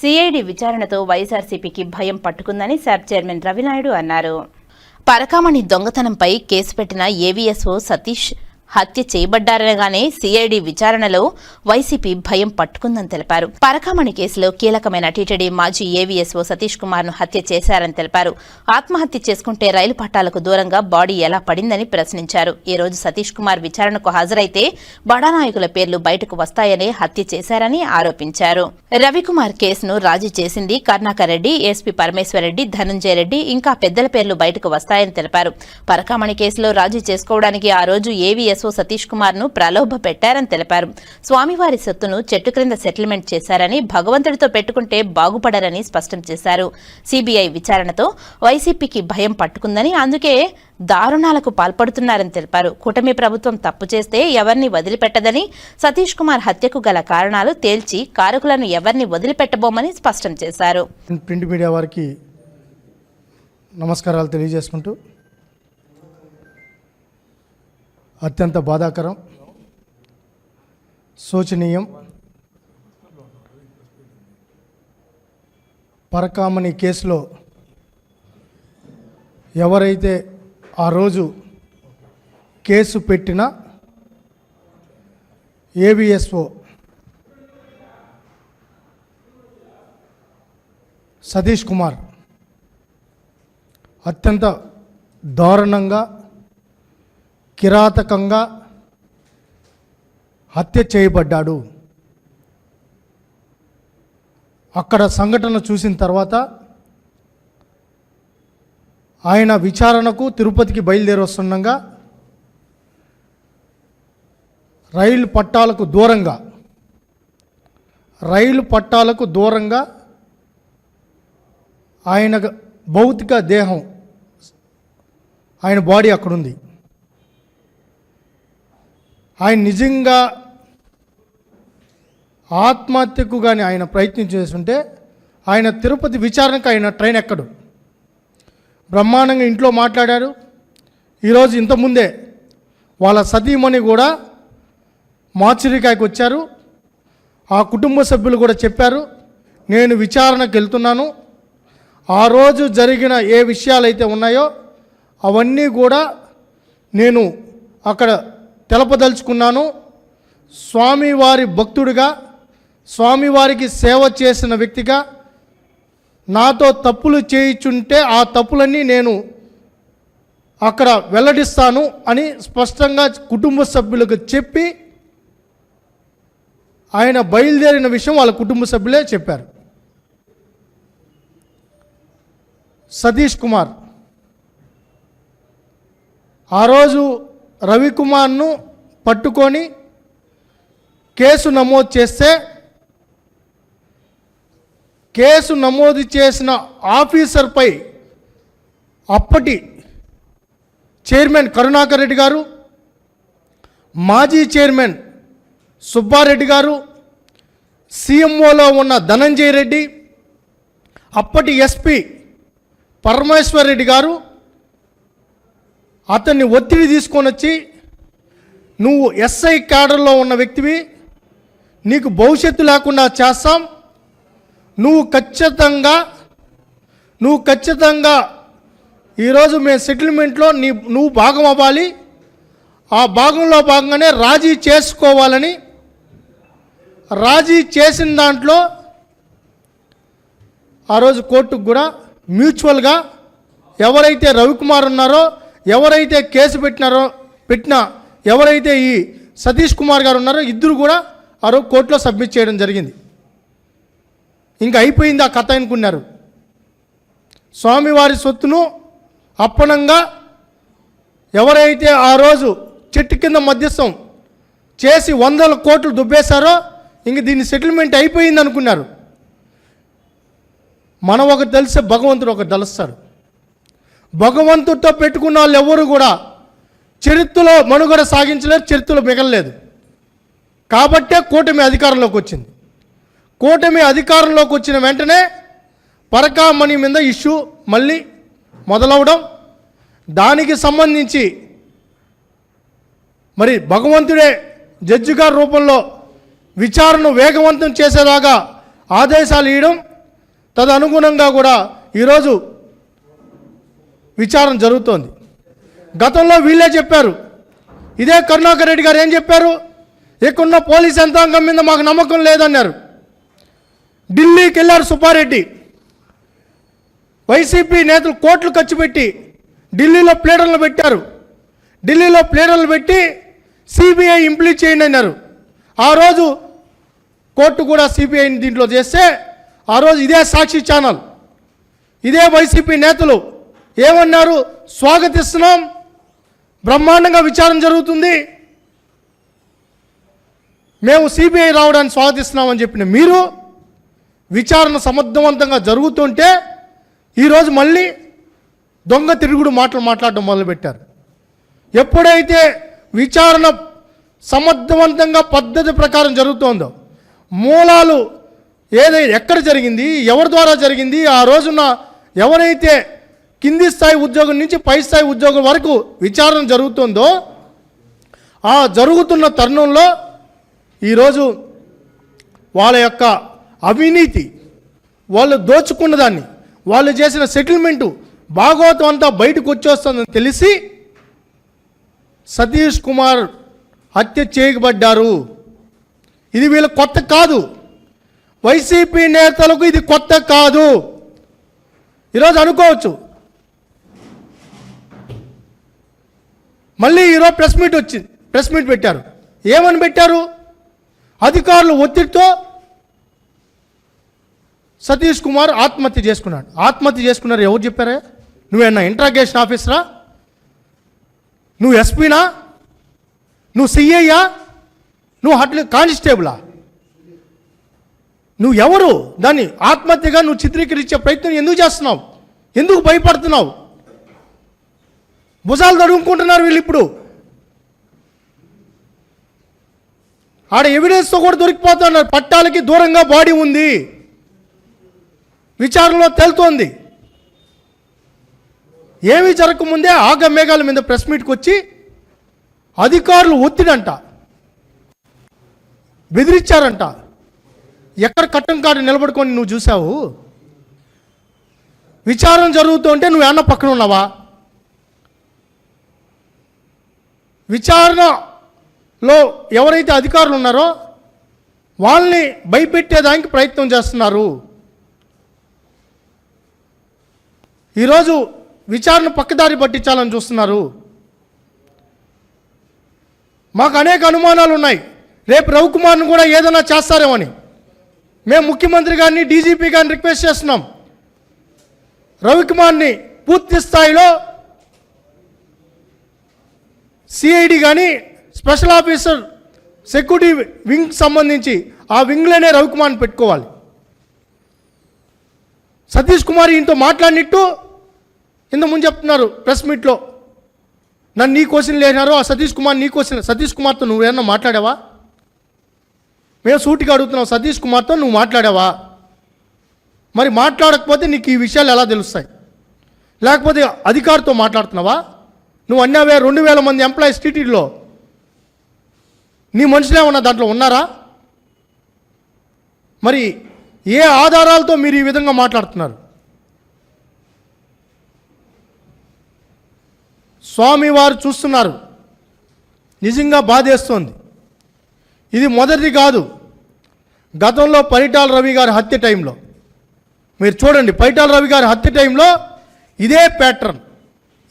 CID విచారణతో వైఎస్ఆర్సీపీకి భయం పట్టుకుందని SAAP chairman Ravinaidu అన్నారు. పరకామణి దొంగతనంపై కేసు పెట్టిన ఏవీఎస్ఓ సతీష్ హత్య చేయబడ్డారనగానే సిఐడి విచారణలో వైసీపీ భయం పట్టుకుందని తెలిపారు. పరకామణి కేసులో కీలకమైన టీటీడీ మాజీ ఏవీఎస్ఓ సతీష్ కుమార్ను హత్య చేశారని తెలిపారు. ఆత్మహత్య చేసుకుంటే రైలు పట్టాలకు దూరంగా బాడీ ఎలా పడిందని ప్రశ్నించారు. ఈ రోజు సతీష్ కుమార్ విచారణకు హాజరైతే బడా నాయకుల పేర్లు బయటకు వస్తాయని హత్య చేశారని ఆరోపించారు. రవికుమార్ కేసును రాజీ చేసింది కర్ణాకర్ రెడ్డి ఎస్పీ పరమేశ్వరరెడ్డి ధనంజయ రెడ్డి ఇంకా పెద్దల పేర్లు బయటకు వస్తాయని తెలిపారు. పరకామణి కేసులో రాజీ చేసుకోవడానికి ఆ రోజు ఏవీఎస్ డిఎస్ఓ సతీష్ కుమార్ను ప్రలోభ పెట్టారని తెలిపారు. స్వామివారి సొత్తును చెట్టు క్రింద సెటిల్మెంట్ చేశారని భగవంతుడితో పెట్టుకుంటే బాగుపడరని స్పష్టం చేశారు. సిబిఐ విచారణతో వైసీపీకి భయం పట్టుకుందని అందుకే దారుణాలకు పాల్పడుతున్నారని తెలిపారు. కూటమి ప్రభుత్వం తప్పు చేస్తే ఎవరిని వదిలిపెట్టదని సతీష్ కుమార్ హత్యకు గల కారణాలు తేల్చి కారకులను ఎవరిని వదిలిపెట్టబోమని స్పష్టం చేశారు. ప్రింట్ మీడియా వారికి నమస్కారాలు తెలియజేసుకుంటూ అత్యంత బాధాకరం శోచనీయం పరకామణి కేసులో ఎవరైతే ఆ రోజు కేసు పెట్టినా ఏవిఎస్ఓ సతీష్ కుమార్ అత్యంత దారుణంగా కిరాతకంగా హత్య చేయబడ్డాడు. అక్కడ సంఘటన చూసిన తర్వాత ఆయన విచారణకు తిరుపతికి బయలుదేరి వస్తుండగా రైలు పట్టాలకు దూరంగా రైలు పట్టాలకు దూరంగా ఆయన భౌతిక దేహం ఆయన బాడీ అక్కడుంది. ఆయన నిజంగా ఆత్మహత్యకు కానీ ఆయన ప్రయత్నం చేస్తుంటే ఆయన తిరుపతి విచారణకు ఆయన ట్రైన్ ఎక్కడు? బ్రహ్మాండంగా ఇంట్లో మాట్లాడారు. ఈరోజు ఇంతకుముందే వాళ్ళ సతీమణి కూడా మాచిరికాయకు వచ్చారు. ఆ కుటుంబ సభ్యులు కూడా చెప్పారు నేను విచారణకు వెళ్తున్నాను. ఆ రోజు జరిగిన ఏ విషయాలైతే ఉన్నాయో అవన్నీ కూడా నేను అక్కడ తెలపదలుచుకున్నాను. స్వామివారి భక్తుడిగా స్వామివారికి సేవ చేసిన వ్యక్తిగా నాతో తప్పులు చేయిచుంటే ఆ తప్పులన్నీ నేను అక్కడ వెల్లడిస్తాను అని స్పష్టంగా కుటుంబ సభ్యులకు చెప్పి ఆయన బయలుదేరిన విషయం వాళ్ళ కుటుంబ సభ్యులే చెప్పారు. సతీష్ కుమార్ ఆ రోజు రవికుమార్ను పట్టుకొని కేసు నమోదు చేస్తే కేసు నమోదు చేసిన ఆఫీసర్పై అప్పటి చైర్మన్ కరుణాకర్ రెడ్డి గారు మాజీ చైర్మన్ సుబ్బారెడ్డి గారు సీఎంఓలో ఉన్న ధనంజయ రెడ్డి అప్పటి ఎస్పీ పరమేశ్వర్ రెడ్డి గారు అతన్ని ఒత్తిడి తీసుకొని వచ్చి నువ్వు ఎస్ఐ క్యాడర్లో ఉన్న వ్యక్తివి నీకు భవిష్యత్తు లేకుండా చేస్తాం. నువ్వు ఖచ్చితంగా నువ్వు ఖచ్చితంగా ఈరోజు మేము సెటిల్మెంట్లో నీ నువ్వు భాగం అవ్వాలి. ఆ భాగంలో భాగంగానే రాజీ చేసుకోవాలని రాజీ చేసిన దాంట్లో ఆ రోజు కోర్టుకు కూడా మ్యూచువల్గా ఎవరైతే రవికుమార్ ఉన్నారో ఎవరైతే కేసు పెట్టినారో పెట్టిన ఎవరైతే ఈ సతీష్ కుమార్ గారు ఉన్నారో ఇద్దరు కూడా ఆ రోజు కోర్టులో సబ్మిట్ చేయడం జరిగింది. ఇంకా అయిపోయింది ఆ కథ అనుకున్నారు. స్వామివారి సొత్తును అప్పనంగా ఎవరైతే ఆ రోజు చెట్టు కింద మధ్యస్థం చేసి వందల కోట్లు దుబ్బేశారో ఇంక దీన్ని సెటిల్మెంట్ అయిపోయింది అనుకున్నారు. మనం ఒక తెలిసే భగవంతుడు ఒక తెలుస్తారు భగవంతుడితో పెట్టుకున్న వాళ్ళు ఎవరు కూడా చరిత్రలో మనుగడ సాగించలేరు చరిత్రలో మిగలలేదు. కాబట్టే కూటమి అధికారంలోకి వచ్చింది. కూటమి అధికారంలోకి వచ్చిన వెంటనే పరకామణి మీద ఇష్యూ మళ్ళీ మొదలవడం దానికి సంబంధించి మరి భగవంతుడే జడ్జి గారి రూపంలో విచారణ వేగవంతం చేసేలాగా ఆదేశాలు ఇవ్వడం తదనుగుణంగా కూడా ఈరోజు విచారణ జరుగుతోంది. గతంలో వీళ్ళే చెప్పారు. ఇదే కరుణాకర్ రెడ్డి గారు ఏం చెప్పారు? ఇక్కడున్న పోలీస్ యంత్రాంగం మీద మాకు నమ్మకం లేదన్నారు. ఢిల్లీకి వెళ్ళారు సుబ్బారెడ్డి. వైసీపీ నేతలు కోట్లు ఖర్చు పెట్టి ఢిల్లీలో ప్లేడర్లు పెట్టారు. ఢిల్లీలో ప్లేడర్లు పెట్టి సిబిఐ ఇంప్లీట్ చేయండి అన్నారు. ఆ రోజు కోర్టు కూడా సిబిఐని దీంట్లో చేస్తే ఆ రోజు ఇదే సాక్షి ఛానల్. ఇదే వైసీపీ నేతలు ఏమన్నారు? స్వాగతిస్తున్నాం. బ్రహ్మాండంగా విచారం జరుగుతుంది. మేము సిబిఐ రావడానికి స్వాగతిస్తున్నామని చెప్పిన మీరు విచారణ సమర్థవంతంగా జరుగుతుంటే ఈరోజు మళ్ళీ దొంగ తిరుగుడు మాటలు మాట్లాడడం మొదలుపెట్టారు. ఎప్పుడైతే విచారణ సమర్థవంతంగా పద్ధతి ప్రకారం జరుగుతోందో మూలాలు ఏదైతే ఎక్కడ జరిగింది ఎవరి ద్వారా జరిగింది ఆ రోజున ఎవరైతే కింది స్థాయి ఉద్యోగం నుంచి పై స్థాయి ఉద్యోగం వరకు విచారణ జరుగుతుందో ఆ జరుగుతున్న తరుణంలో ఈరోజు వాళ్ళ యొక్క అవినీతి వాళ్ళు దోచుకున్న దాన్ని వాళ్ళు చేసిన సెటిల్మెంటు భాగవతం అంతా బయటకు వచ్చేస్తుందని తెలిసి సతీష్ కుమార్ హత్య చేయబడ్డారు. ఇది వీళ్ళ కొత్త కాదు. వైసీపీ నేతలకు ఇది కొత్త కాదు. ఈరోజు అనుకోవచ్చు మళ్ళీ ఈరోజు ప్రెస్ మీట్ వచ్చింది. ప్రెస్ మీట్ పెట్టారు. ఏమని పెట్టారు? అధికారులు ఒత్తిడితో సతీష్ కుమార్ ఆత్మహత్య చేసుకున్నాడు. ఆత్మహత్య చేసుకున్నారు ఎవరు చెప్పారే? నువ్వేనా ఇంట్రాగేషన్ ఆఫీసరా నువ్వు ఎస్పీనా నువ్వు సిఐయా నువ్వు హట్లు కానిస్టేబులా నువ్వు ఎవరు? దాన్ని ఆత్మహత్యగా నువ్వు చిత్రీకరించే ప్రయత్నం ఎందుకు చేస్తున్నావు? ఎందుకు భయపడుతున్నావు? భుజాలు తడుముకుంటున్నారు వీళ్ళు ఇప్పుడు. ఆడ ఎవిడెన్స్తో కూడా దొరికిపోతున్నారు. పట్టాలకి దూరంగా బాడీ ఉంది. విచారణలో తేలుతోంది. ఏమీ జరగకముందే ఆగ మేఘాల మీద ప్రెస్ మీట్కి వచ్చి అధికారులు ఒత్తిడంట. బెదిరించారంట. ఎక్కడ కట్టం కాడ నిలబడుకొని నువ్వు చూసావు విచారణ జరుగుతుంటే నువ్వు ఏమన్నా పక్కన ఉన్నావా? విచారణలో ఎవరైతే అధికారులు ఉన్నారో వాళ్ళని భయపెట్టేదానికి ప్రయత్నం చేస్తున్నారు. ఈరోజు విచారణ పక్కదారి పట్టించాలని చూస్తున్నారు. మాకు అనేక అనుమానాలు ఉన్నాయి. రేపు రవికుమార్ను కూడా ఏదైనా చేస్తారేమని. మేము ముఖ్యమంత్రి గారిని డీజీపీ గారిని రిక్వెస్ట్ చేస్తున్నాం. రవికుమార్ని పూర్తి స్థాయిలో సిఐడి కానీ స్పెషల్ ఆఫీసర్ సెక్యూరిటీ వింగ్ సంబంధించి ఆ వింగ్లోనే రవికుమార్ని పెట్టుకోవాలి. సతీష్ కుమార్ ఈయనతో మాట్లాడినట్టు ఇంత ముందు చెప్తున్నారు ప్రెస్ మీట్లో. నన్ను నీ క్వశ్చన్ లేనారు ఆ సతీష్ కుమార్ నీ క్వశ్చన్ సతీష్ కుమార్తో నువ్వేమన్నా మాట్లాడావా? మేము సూటిగా అడుగుతున్నాం సతీష్ కుమార్తో నువ్వు మాట్లాడావా? మరి మాట్లాడకపోతే నీకు ఈ విషయాలు ఎలా తెలుస్తాయి? లేకపోతే అధికారితో మాట్లాడుతున్నావా? నువ్వు అన్నావే రెండు వేల మంది ఎంప్లాయీస్ టీటీడీలో. నీ మనుషులే ఉన్న దాంట్లో ఉన్నారా? మరి ఏ ఆధారాలతో మీరు ఈ విధంగా మాట్లాడుతున్నారు? స్వామి వారు చూస్తున్నారు. నిజంగా బాధేస్తోంది. ఇది మొదటిది కాదు. గతంలో పరిటాల రవి గారి హత్య టైంలో. మీరు చూడండి పరిటాల రవి గారి హత్య టైంలో ఇదే ప్యాటర్న్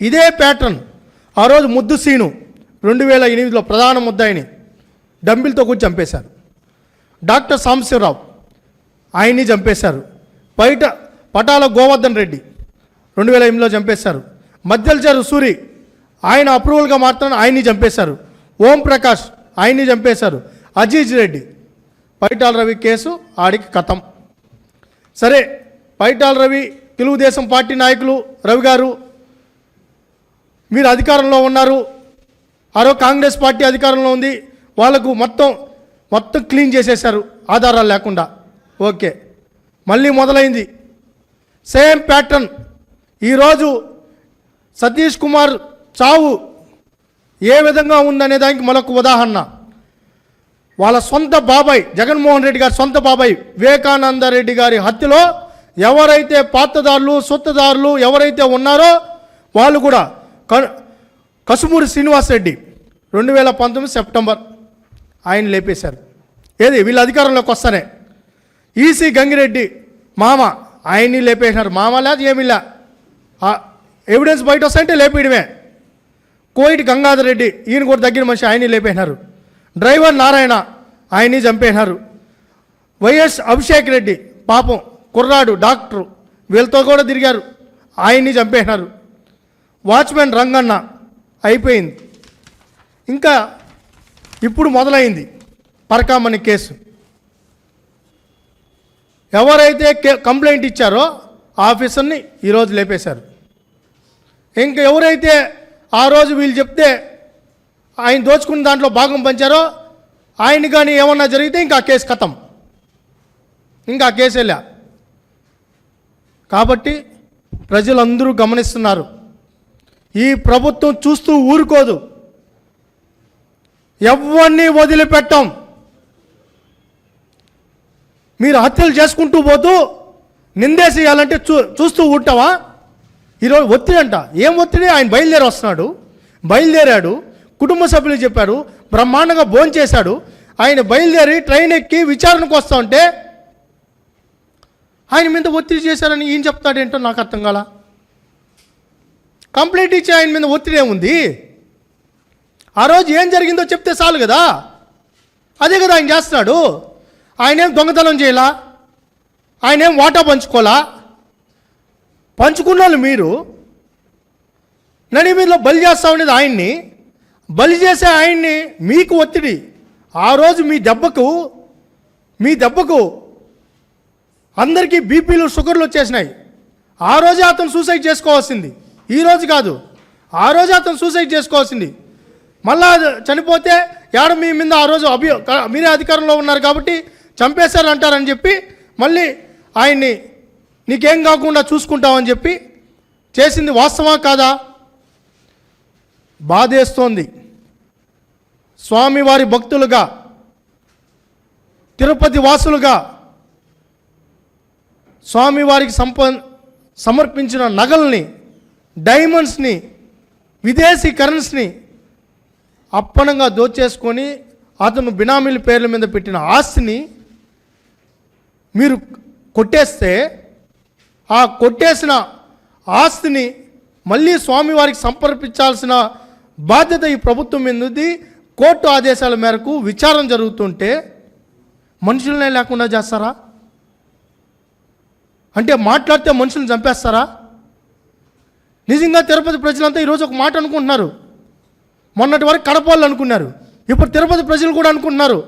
ఇదే ప్యాటర్న్ ఆ రోజు ముద్దు సీను రెండు వేల ఎనిమిదిలో ప్రధాన ముద్దాయిని డంబిల్తో కూర్చి చంపేశారు. డాక్టర్ సాంబశివరావు ఆయన్ని చంపేశారు. బయట పటాల గోవర్ధన్ రెడ్డి రెండు వేల ఎనిమిదిలో చంపేశారు. మద్దెలచారు సూరి ఆయన అప్రూవల్గా మాత్రం ఆయన్ని చంపేశారు. ఓం ప్రకాష్ ఆయన్ని చంపేశారు. అజీజ్ రెడ్డి పైటాల రవి కేసు ఆడికి కథం. సరే పైటాల రవి తెలుగుదేశం పార్టీ నాయకులు రవి గారు మీరు అధికారంలో ఉన్నారు. ఆరో కాంగ్రెస్ పార్టీ అధికారంలో ఉంది. వాళ్ళకు మొత్తం మొత్తం క్లీన్ చేసేశారు. ఆధారాలు లేకుండా. ఓకే. మళ్ళీ మొదలైంది. Same pattern. ఈరోజు సతీష్ కుమార్ చావు ఏ విధంగా ఉందనే దానికి మరొక ఉదాహరణ. వాళ్ళ సొంత బాబాయ్ జగన్మోహన్ రెడ్డి గారి సొంత బాబాయ్ వివేకానంద రెడ్డి గారి హత్యలో ఎవరైతే పాత్రదారులు సొత్తదారులు ఎవరైతే ఉన్నారో వాళ్ళు కూడా కసుమూరి శ్రీనివాస్ రెడ్డి రెండు వేల పంతొమ్మిది సెప్టెంబర్ ఆయన లేపేశారు. ఏది? వీళ్ళ అధికారంలోకి వస్తానే. ఈసీ గంగిరెడ్డి మామ ఆయన్ని లేపేసినారు. మామ లేదు ఏమీ ఎవిడెన్స్ బయట వస్తాయంటే లేపేయడమే. కోయిటి గంగాధర్ రెడ్డి ఈయన కూడా దగ్గర మనిషి ఆయన్ని లేపేసినారు. డ్రైవర్ నారాయణ ఆయన్ని చంపేసినారు. వైఎస్ అభిషేక్ రెడ్డి పాపం కుర్రాడు డాక్టరు వీళ్ళతో కూడా తిరిగారు. ఆయన్ని చంపేసినారు. వాచ్మెన్ రంగన్న అయిపోయింది. ఇంకా ఇప్పుడు మొదలైంది పరకామణి కేసు. ఎవరైతే కే- కంప్లైంట్ ఇచ్చారో ఆఫీసర్ని ఈరోజు లేపేశారు. ఇంకా ఎవరైతే ఆ రోజు వీళ్ళు చెప్తే ఆయన దోచుకున్న దాంట్లో భాగం పంచారో ఆయన కానీ ఏమన్నా జరిగితే ఇంకా కేసు కథం ఇంకా కేసు వెళ్ళా కాబట్టి ప్రజలందరూ గమనిస్తున్నారు. ఈ ప్రభుత్వం చూస్తూ ఊరుకోదు. ఎవరిని వదిలిపెట్టం. మీరు హత్యలు చేసుకుంటూ పోతూ నిందేసేయాలంటే చూ చూస్తూ ఉంటావా? ఈరోజు ఒత్తిడి అంట. ఏం ఒత్తిడి? ఆయన బయలుదేరి వస్తున్నాడు. బయలుదేరాడు. కుటుంబ సభ్యులు చెప్పారు. బ్రహ్మాండంగా భోంచేశాడు ఆయన బయలుదేరి ట్రైన్ ఎక్కి విచారణకు వస్తా ఉంటే ఆయన మీద ఒత్తిడి చేశారని ఏం చెప్తాడేంటో నాకు అర్థం కాలా? కంప్లైంట్ ఇచ్చి ఆయన మీద ఒత్తిడి ఏముంది? ఆ రోజు ఏం జరిగిందో చెప్తే చాలు కదా. అదే కదా ఆయన చేస్తున్నాడు. ఆయన ఏం దొంగతనం చేయాలా? ఆయన ఏం వాటా పంచుకోలా? పంచుకున్న వాళ్ళు మీరు. నడి మీదలో బలి చేస్తా ఉండేది ఆయన్ని. బలి చేసే ఆయన్ని మీకు ఒత్తిడి. ఆ రోజు మీ దెబ్బకు మీ దెబ్బకు అందరికీ బీపీలు షుగర్లు వచ్చేసినాయి. ఆ రోజే అతను సూసైడ్ చేసుకోవాల్సింది. ఈరోజు కాదు. ఆ రోజు అతను సూసైడ్ చేసుకోవాల్సింది. మళ్ళా అది చనిపోతే ఏడ మీ మీద ఆ రోజు అభి మీరే అధికారంలో ఉన్నారు కాబట్టి చంపేశారు అంటారని చెప్పి మళ్ళీ ఆయన్ని నీకేం కాకుండా చూసుకుంటామని చెప్పి చేసింది వాస్తవా కాదా? బాధేస్తోంది. స్వామివారి భక్తులుగా తిరుపతి వాసులుగా స్వామివారికి సంప సమర్పించిన నగల్ని డైమండ్స్ని విదేశీ కరెన్స్ని అప్పనంగా దోచేసుకొని అతను బినామీల పేర్ల మీద పెట్టిన ఆస్తిని మీరు కొట్టేస్తే ఆ కొట్టేసిన ఆస్తిని మళ్ళీ స్వామివారికి సమర్పించాల్సిన బాధ్యత ఈ ప్రభుత్వం ఎందుది కోర్టు ఆదేశాల మేరకు విచారణ జరుగుతుంటే మనుషులనే లేకుండా చేస్తారా? అంటే మాట్లాడితే మనుషులను చంపేస్తారా? నిజంగా తిరుపతి ప్రజలంతా ఈరోజు ఒక మాట అనుకుంటున్నారు. మొన్నటి వరకు కడప వాళ్ళు అనుకున్నారు. ఇప్పుడు తిరుపతి ప్రజలు కూడా అనుకుంటున్నారు.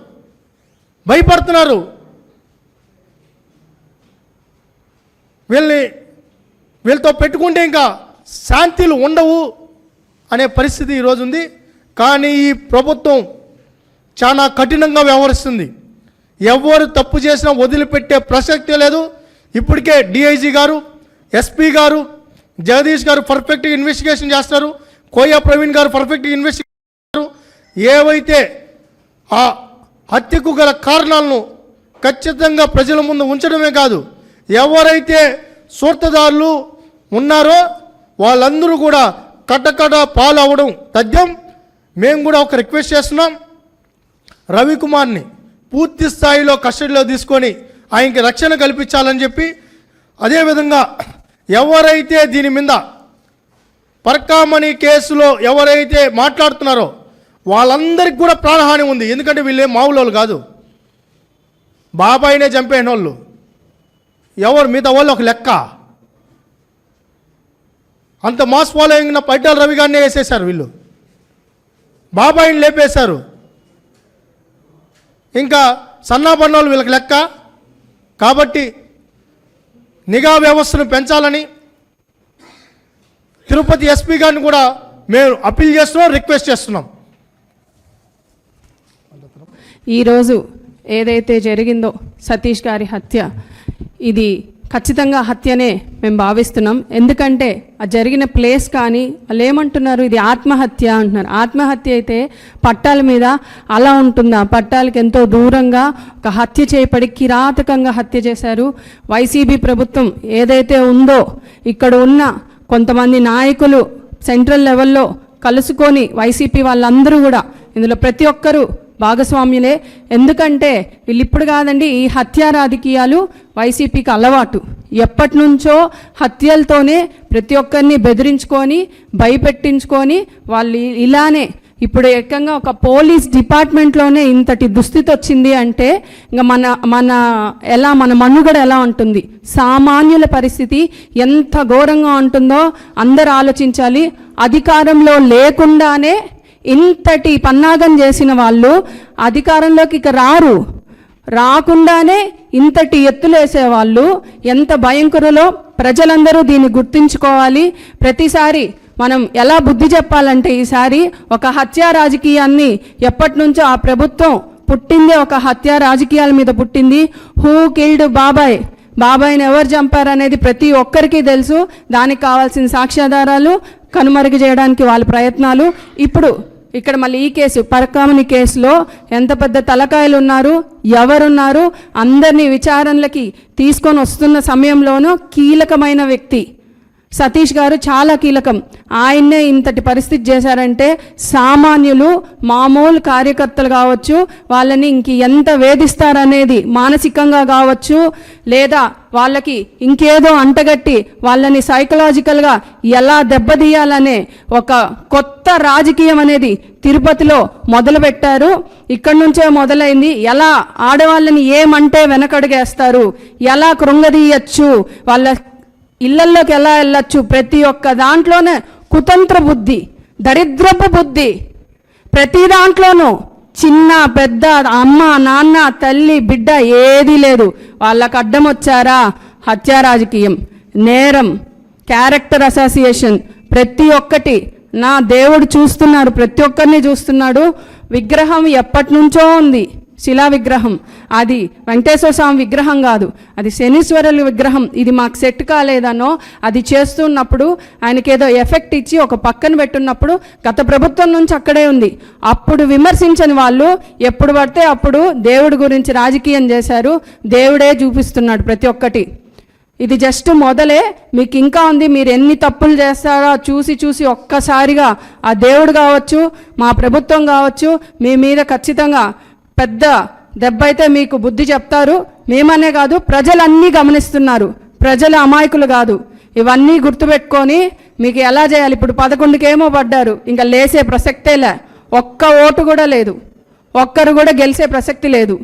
భయపడుతున్నారు. వీళ్ళని వీళ్ళతో పెట్టుకుంటే ఇంకా శాంతిలు ఉండవు అనే పరిస్థితి ఈరోజు ఉంది. కానీ ఈ ప్రభుత్వం చాలా కఠినంగా వ్యవహరిస్తుంది. ఎవరు తప్పు చేసినా వదిలిపెట్టే ప్రసక్తే లేదు. ఇప్పటికే డిఐజీ గారు ఎస్పీ గారు జగదీష్ గారు పర్ఫెక్ట్గా ఇన్వెస్టిగేషన్ చేస్తారు. కోయా ప్రవీణ్ గారు పర్ఫెక్ట్గా ఇన్వెస్టిగేషన్ చేస్తారు. ఏవైతే ఆ హత్యకు గల కారణాలను ఖచ్చితంగా ప్రజల ముందు ఉంచడమే కాదు ఎవరైతే సూర్తదారులు ఉన్నారో వాళ్ళందరూ కూడా కట్టకట పాలు అవ్వడం తథ్యం. మేము కూడా ఒక రిక్వెస్ట్ చేస్తున్నాం. రవికుమార్ని పూర్తి స్థాయిలో కస్టడీలో తీసుకొని ఆయనకి రక్షణ కల్పించాలని చెప్పి అదేవిధంగా ఎవరైతే దీని మీద పర్కామణి కేసులో ఎవరైతే మాట్లాడుతున్నారో వాళ్ళందరికీ కూడా ప్రాణహాని ఉంది. ఎందుకంటే వీళ్ళే మామూలు కాదు. బాబాయినే చంపేసిన వాళ్ళు ఎవరు మిగతా వాళ్ళు ఒక లెక్క. అంత మాస్ ఫాలోయింగ్ ఉన్న పైటాల రవి గారినే వేసేశారు వీళ్ళు. బాబాయిని లేపేశారు. ఇంకా సన్నాపన్నోళ్ళు వీళ్ళకి లెక్క. కాబట్టి నిఘా వ్యవస్థను పెంచాలని తిరుపతి ఎస్పీ గారిని కూడా మేము అప్పీల్ చేస్తున్నాం రిక్వెస్ట్ చేస్తున్నాం. ఈరోజు ఏదైతే జరిగిందో సతీష్ గారి హత్య ఇది ఖచ్చితంగా హత్యనే మేము భావిస్తున్నాం. ఎందుకంటే ఆ జరిగిన ప్లేస్ కానీ వాళ్ళు ఏమంటున్నారు ఇది ఆత్మహత్య అంటున్నారు. ఆత్మహత్య అయితే పట్టాల మీద అలా ఉంటుందా. పట్టాలకు ఎంతో దూరంగా ఒక హత్య చేయబడి కిరాతకంగా హత్య చేశారు వైసీపీ ప్రభుత్వం. ఏదైతే ఉందో ఇక్కడ ఉన్న కొంతమంది నాయకులు సెంట్రల్ లెవెల్లో కలుసుకొని వైసీపీ వాళ్ళందరూ కూడా ఇందులో ప్రతి ఒక్కరూ భాగస్వామ్యులే. ఎందుకంటే వీళ్ళు ఇప్పుడు కాదండి ఈ హత్య రాజకీయాలు వైసీపీకి అలవాటు. ఎప్పటి నుంచో హత్యలతోనే ప్రతి ఒక్కరిని బెదిరించుకొని భయపెట్టించుకొని వాళ్ళు ఇలానే ఇప్పుడు ఏకంగా ఒక పోలీస్ డిపార్ట్మెంట్లోనే ఇంతటి దుస్థితి వచ్చింది అంటే ఇంకా మన మన ఎలా మన మనుగడ ఎలా ఉంటుంది? సామాన్యుల పరిస్థితి ఎంత ఘోరంగా ఉంటుందో అందరు ఆలోచించాలి. అధికారంలో లేకుండానే ఇంతటి పన్నాగం చేసిన వాళ్ళు అధికారంలోకి ఇక రారు. రాకుండానే ఇంతటి ఎత్తులేసే వాళ్ళు ఎంత భయంకరులో ప్రజలందరూ దీన్ని గుర్తుంచుకోవాలి. ప్రతిసారి మనం ఎలా బుద్ధి చెప్పాలంటే ఈసారి ఒక హత్యా రాజకీయాన్ని ఎప్పటి నుంచో ఆ ప్రభుత్వం పుట్టిందే ఒక హత్యా రాజకీయాల మీద పుట్టింది. హూ కిల్డ్ బాబాయ్. బాబాయ్ని ఎవరు చంపారనేది ప్రతి ఒక్కరికి తెలుసు. దానికి కావాల్సిన సాక్ష్యాధారాలు కనుమరుగు చేయడానికి వాళ్ళ ప్రయత్నాలు. ఇప్పుడు ఇక్కడ మళ్ళీ ఈ కేసు పరకామని కేసులో ఎంత పెద్ద తలకాయలు ఉన్నారు ఎవరున్నారు అందరినీ విచారణలకి తీసుకొని వస్తున్న సమయంలోనూ కీలకమైన వ్యక్తి సతీష్ గారు చాలా కీలకం. ఆయన్నే ఇంతటి పరిస్థితి చేశారంటే సామాన్యులు మామూలు కార్యకర్తలు కావచ్చు వాళ్ళని ఇంక ఎంత వేధిస్తారనేది మానసికంగా కావచ్చు లేదా వాళ్ళకి ఇంకేదో అంటగట్టి వాళ్ళని సైకలాజికల్గా ఎలా దెబ్బతీయాలనే ఒక కొత్త రాజకీయం అనేది తిరుపతిలో మొదలుపెట్టారు. ఇక్కడి నుంచే మొదలైంది. ఎలా ఆడవాళ్ళని ఏమంటే వెనకడుగేస్తారు? ఎలా కృంగదీయచ్చు? వాళ్ళ ఇళ్ళల్లోకి ఎలా వెళ్ళొచ్చు? ప్రతి ఒక్క దాంట్లోనే కుతంత్ర బుద్ధి దరిద్రపు బుద్ధి. ప్రతి దాంట్లోనూ చిన్న పెద్ద అమ్మ నాన్న తల్లి బిడ్డ ఏదీ లేదు. వాళ్ళకు అడ్డం వచ్చారా? హత్యా రాజకీయం నేరం క్యారెక్టర్ అసోసియేషన్. ప్రతి ఒక్కటి నా దేవుడు చూస్తున్నాడు ప్రతి ఒక్కరిని చూస్తున్నాడు. విగ్రహం ఎప్పటి నుంచో ఉంది. శిలా విగ్రహం అది వెంకటేశ్వర స్వామి విగ్రహం కాదు. అది శనీశ్వరుల విగ్రహం. ఇది మాకు సెట్ కాలేదనో అది చేస్తున్నప్పుడు ఆయనకి ఏదో ఎఫెక్ట్ ఇచ్చి ఒక పక్కన పెట్టున్నప్పుడు గత ప్రభుత్వం నుంచి అక్కడే ఉంది. అప్పుడు విమర్శించని వాళ్ళు ఎప్పుడు పడితే అప్పుడు దేవుడి గురించి రాజకీయం చేశారు. దేవుడే చూపిస్తున్నాడు ప్రతి ఒక్కటి. ఇది జస్ట్ మొదలే. మీకు ఇంకా ఉంది. మీరు ఎన్ని తప్పులు చేస్తారో చూసి చూసి ఒక్కసారిగా ఆ దేవుడు కావచ్చు మా ప్రభుత్వం కావచ్చు మీ మీద ఖచ్చితంగా పెద్ద దెబ్బ అయితే మీకు బుద్ధి చెప్తారు. మేమనే కాదు ప్రజలన్నీ గమనిస్తున్నారు. ప్రజలు అమాయకులు కాదు. ఇవన్నీ గుర్తుపెట్టుకొని మీకు ఎలా చేయాలి? ఇప్పుడు పదకొండుకేమో పడ్డారు. ఇంకా లేసే ప్రసక్తేలే ఒక్క ఓటు కూడా లేదు. ఒక్కరు కూడా గెలిచే ప్రసక్తి లేదు.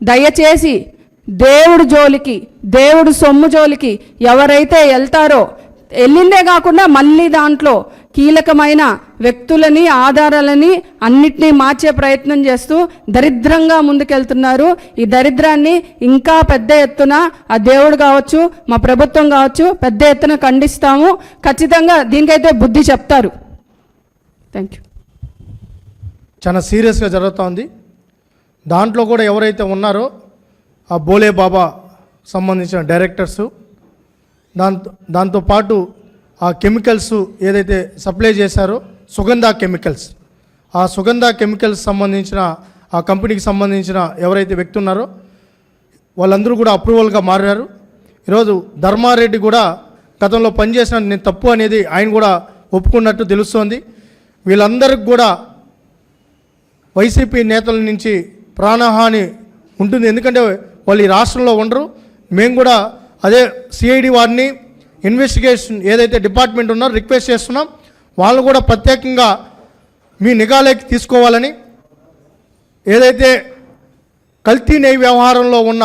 దయచేసి దేవుడు జోలికి దేవుడు సొమ్ము జోలికి ఎవరైతే వెళ్తారో వెళ్ళిందే కాకుండా మళ్ళీ దాంట్లో కీలకమైన వ్యక్తులని ఆధారాలని అన్నిటినీ మార్చే ప్రయత్నం చేస్తూ దరిద్రంగా ముందుకెళ్తున్నారు. ఈ దరిద్రాన్ని ఇంకా పెద్ద ఎత్తున ఆ దేవుడు కావచ్చు మా ప్రభుత్వం కావచ్చు పెద్ద ఎత్తున ఖండిస్తాము. ఖచ్చితంగా దీనికైతే బుద్ధి చెప్తారు. థ్యాంక్ యూ చాలా సీరియస్గా జరుగుతోంది. దాంట్లో కూడా ఎవరైతే ఉన్నారో ఆ బోలే బాబా సంబంధించిన డైరెక్టర్సు దాంతో దాంతోపాటు ఆ కెమికల్స్ ఏదైతే సప్లై చేశారో సుగంధ కెమికల్స్. ఆ సుగంధ కెమికల్స్ సంబంధించిన ఆ కంపెనీకి సంబంధించిన ఎవరైతే వ్యక్తి ఉన్నారో వాళ్ళందరూ కూడా అప్రూవల్గా మారారు. ఈరోజు ధర్మారెడ్డి కూడా గతంలో పనిచేసిన నేను తప్పు అనేది ఆయన కూడా ఒప్పుకున్నట్టు తెలుస్తోంది. వీళ్ళందరికి కూడా వైసీపీ నేతల నుంచి ప్రాణహాని ఉంటుంది. ఎందుకంటే వాళ్ళు ఈ రాష్ట్రంలో ఉండరు. మేము కూడా అదే సిఐడి వారిని ఇన్వెస్టిగేషన్ ఏదైతే డిపార్ట్మెంట్ ఉన్నారో రిక్వెస్ట్ చేస్తున్నాం. వాళ్ళు కూడా ప్రత్యేకంగా మీ నిఘాలోకి తీసుకోవాలని ఏదైతే కల్తీ నెయ్యి వ్యవహారంలో ఉన్న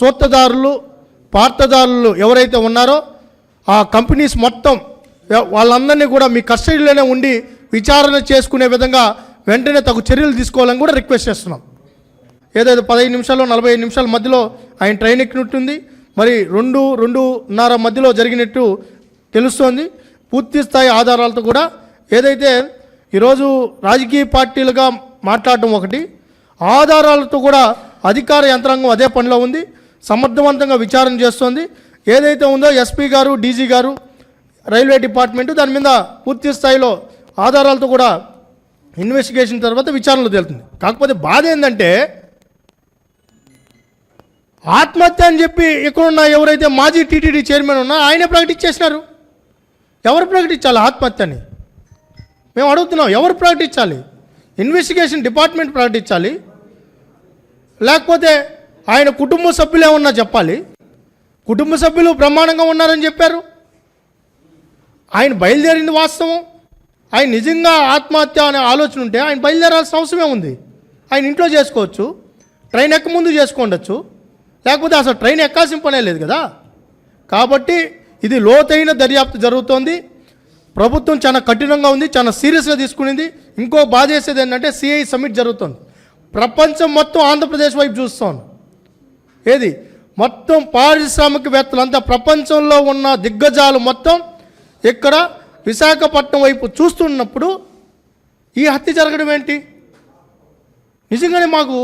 సూత్రధారులు పార్తదారులు ఎవరైతే ఉన్నారో ఆ కంపెనీస్ మొత్తం వాళ్ళందరినీ కూడా మీ కస్టడీలోనే ఉండి విచారణ చేసుకునే విధంగా వెంటనే తగు చర్యలు తీసుకోవాలని కూడా రిక్వెస్ట్ చేస్తున్నాం. ఏదైతే పదహైదు నిమిషాలు నలభై ఐదు నిమిషాల మధ్యలో ఆయన ట్రైన్ ఎక్కినట్టుంది. మరి రెండు రెండున్నర మధ్యలో జరిగినట్టు తెలుస్తోంది. పూర్తి స్థాయి ఆధారాలతో కూడా ఏదైతే ఈరోజు రాజకీయ పార్టీలుగా మాట్లాడటం ఒకటి ఆధారాలతో కూడా అధికార యంత్రాంగం అదే పనిలో ఉంది. సమర్థవంతంగా విచారణ చేస్తోంది. ఏదైతే ఉందో ఎస్పీ గారు డీజీ గారు రైల్వే డిపార్ట్మెంటు దాని మీద పూర్తి స్థాయిలో ఆధారాలతో కూడా ఇన్వెస్టిగేషన్ తర్వాత విచారణలో తేలుతుంది. కాకపోతే బాధ ఏంటంటే ఆత్మహత్య అని చెప్పి ఇక్కడున్న ఎవరైతే మాజీ టీటీడీ చైర్మన్ ఉన్నా ఆయనే ప్రకటించేసినారు. ఎవరు ప్రకటించాలి ఆత్మహత్యని? మేము అడుగుతున్నాం ఎవరు ప్రకటించాలి? ఇన్వెస్టిగేషన్ డిపార్ట్మెంట్ ప్రకటించాలి. లేకపోతే ఆయన కుటుంబ సభ్యులు ఏమన్నా చెప్పాలి? కుటుంబ సభ్యులు బ్రహ్మాండంగా ఉన్నారని చెప్పారు. ఆయన బయలుదేరింది వాస్తవం. ఆయన నిజంగా ఆత్మహత్య అనే ఆలోచన ఉంటే ఆయన బయలుదేరాల్సిన అవసరమే ఉంది ఆయన ఇంట్లో చేసుకోవచ్చు ట్రైన్ ఎక్క ముందు చేసుకోండొచ్చు. లేకపోతే అసలు ట్రైన్ ఎక్కాల్సిన పనే లేదు కదా. కాబట్టి ఇది లోతైన దర్యాప్తు జరుగుతోంది. ప్రభుత్వం చాలా కఠినంగా ఉంది చాలా సీరియస్గా తీసుకునింది. ఇంకో బాధ చేసేది ఏంటంటే సిఐ సమ్మిట్ జరుగుతుంది. ప్రపంచం మొత్తం ఆంధ్రప్రదేశ్ వైపు చూస్తాను ఏది? మొత్తం పారిశ్రామికవేత్తలు అంతా ప్రపంచంలో ఉన్న దిగ్గజాలు మొత్తం ఇక్కడ విశాఖపట్నం వైపు చూస్తున్నప్పుడు ఈ హత్య జరగడం ఏంటి? నిజంగానే మాకు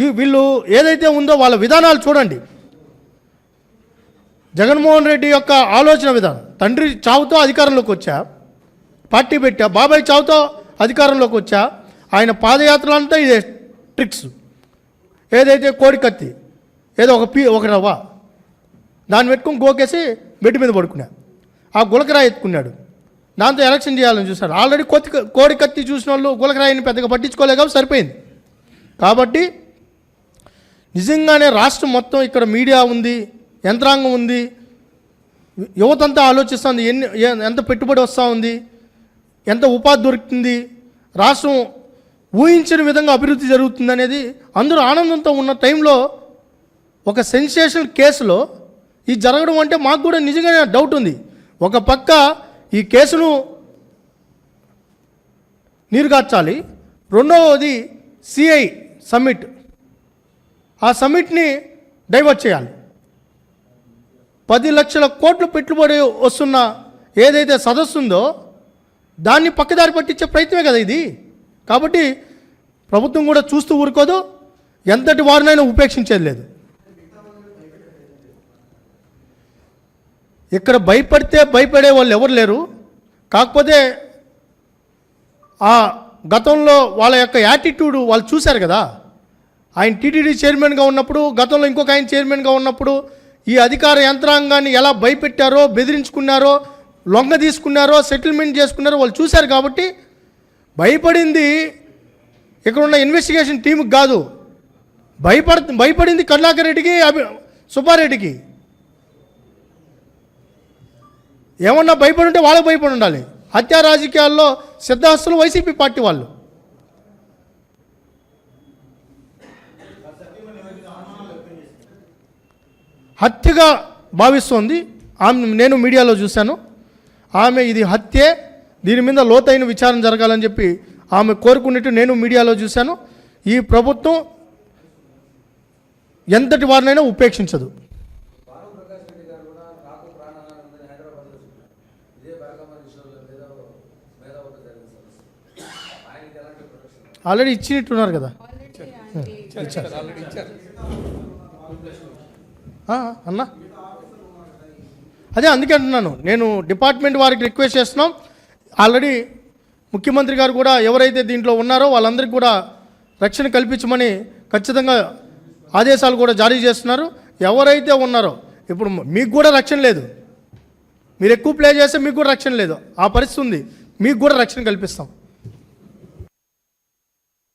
ఈ వీళ్ళు ఏదైతే ఉందో వాళ్ళ విధానాలు చూడండి. జగన్మోహన్ రెడ్డి యొక్క ఆలోచన విధానం. తండ్రి చావుతో అధికారంలోకి వచ్చా. పార్టీ పెట్టా. బాబాయ్ చావుతో అధికారంలోకి వచ్చా. ఆయన పాదయాత్ర అంతా ఇదే ట్రిక్స్. ఏదైతే కోడికత్తి ఏదో ఒక పీ ఒక రవ్వ దాన్ని పెట్టుకుని గోకేసి బెడ్ మీద పడుకున్నా. ఆ గులకరాయి ఎత్తుకున్నాడు. దాంతో ఎలక్షన్ చేయాలని చూశారు ఆల్రెడీ కొత్తి కోడి కత్తి చూసిన వాళ్ళు గులకరాయిని పెద్దగా పట్టించుకోలేక సరిపోయింది. కాబట్టి నిజంగానే రాష్ట్రం మొత్తం ఇక్కడ మీడియా ఉంది యంత్రాంగం ఉంది యువతంతా ఆలోచిస్తుంది ఎన్ని ఎంత పెట్టుబడి వస్తూ ఉంది ఎంత ఉపాధి దొరుకుతుంది రాష్ట్రం ఊహించిన విధంగా అభివృద్ధి జరుగుతుంది అనేది అందరూ ఆనందంతో ఉన్న టైంలో ఒక సెన్సేషనల్ కేసులో ఇది జరగడం అంటే మాకు కూడా నిజంగానే డౌట్ ఉంది. ఒక పక్క ఈ కేసును నీరుగార్చాలి రెండవది సిఐ సమ్మిట్ ఆ సమ్మిట్ని డైవర్ట్ చేయాలి. పది లక్షల కోట్లు పెట్టుబడి వస్తున్న ఏదైతే సదస్సు ఉందో దాన్ని పక్కదారి పట్టించే ప్రయత్నమే కదా ఇది. కాబట్టి ప్రభుత్వం కూడా చూస్తూ ఊరుకోదు ఎంతటి వారినైనా ఉపేక్షించేది లేదు. ఇక్కడ భయపడితే భయపడే వాళ్ళు ఎవరు లేరు. కాకపోతే ఆ గతంలో వాళ్ళ యొక్క యాటిట్యూడ్ వాళ్ళు చూశారు కదా. ఆయన టీటీడీ చైర్మన్గా ఉన్నప్పుడు గతంలో ఇంకొక ఆయన చైర్మన్గా ఉన్నప్పుడు ఈ అధికార యంత్రాంగాన్ని ఎలా భయపెట్టారో బెదిరించుకున్నారో లొంగ తీసుకున్నారో సెటిల్మెంట్ చేసుకున్నారో వాళ్ళు చూశారు కాబట్టి భయపడింది ఇక్కడ ఉన్న ఇన్వెస్టిగేషన్ టీంకి కాదు. భయపడ భయపడింది కరుణాకర్ రెడ్డికి అభి సుబ్బారెడ్డికి. ఏమన్నా భయపడి ఉంటే వాళ్ళకి భయపడి ఉండాలి హత్యా రాజకీయాల్లో సిద్ధాస్తులు వైసీపీ పార్టీ వాళ్ళు. హత్యగా భావిస్తోంది. ఆమె నేను మీడియాలో చూశాను. ఆమె ఇది హత్యే. దీని మీద లోతైన విచారణ జరగాలని చెప్పి ఆమె కోరుకున్నట్టు నేను మీడియాలో చూశాను. ఈ ప్రభుత్వం ఎంతటి వారినైనా ఉపేక్షించదు. ఆల్రెడీ ఇచ్చినట్టున్నారు కదా. ఆ, అన్నా. అదే అందుకే అంటున్నాను. నేను డిపార్ట్మెంట్ వారికి రిక్వెస్ట్ చేస్తున్నాం. ఆల్రెడీ ముఖ్యమంత్రి గారు కూడా ఎవరైతే దీంట్లో ఉన్నారో వాళ్ళందరికీ కూడా రక్షణ కల్పించమని ఖచ్చితంగా ఆదేశాలు కూడా జారీ చేస్తున్నారు. ఎవరైతే ఉన్నారో ఇప్పుడు మీకు కూడా రక్షణ లేదు. మీరు ఎక్కువ ప్లే చేస్తే మీకు కూడా రక్షణ లేదు. ఆ పరిస్థితి ఉంది. మీకు కూడా రక్షణ కల్పిస్తాం.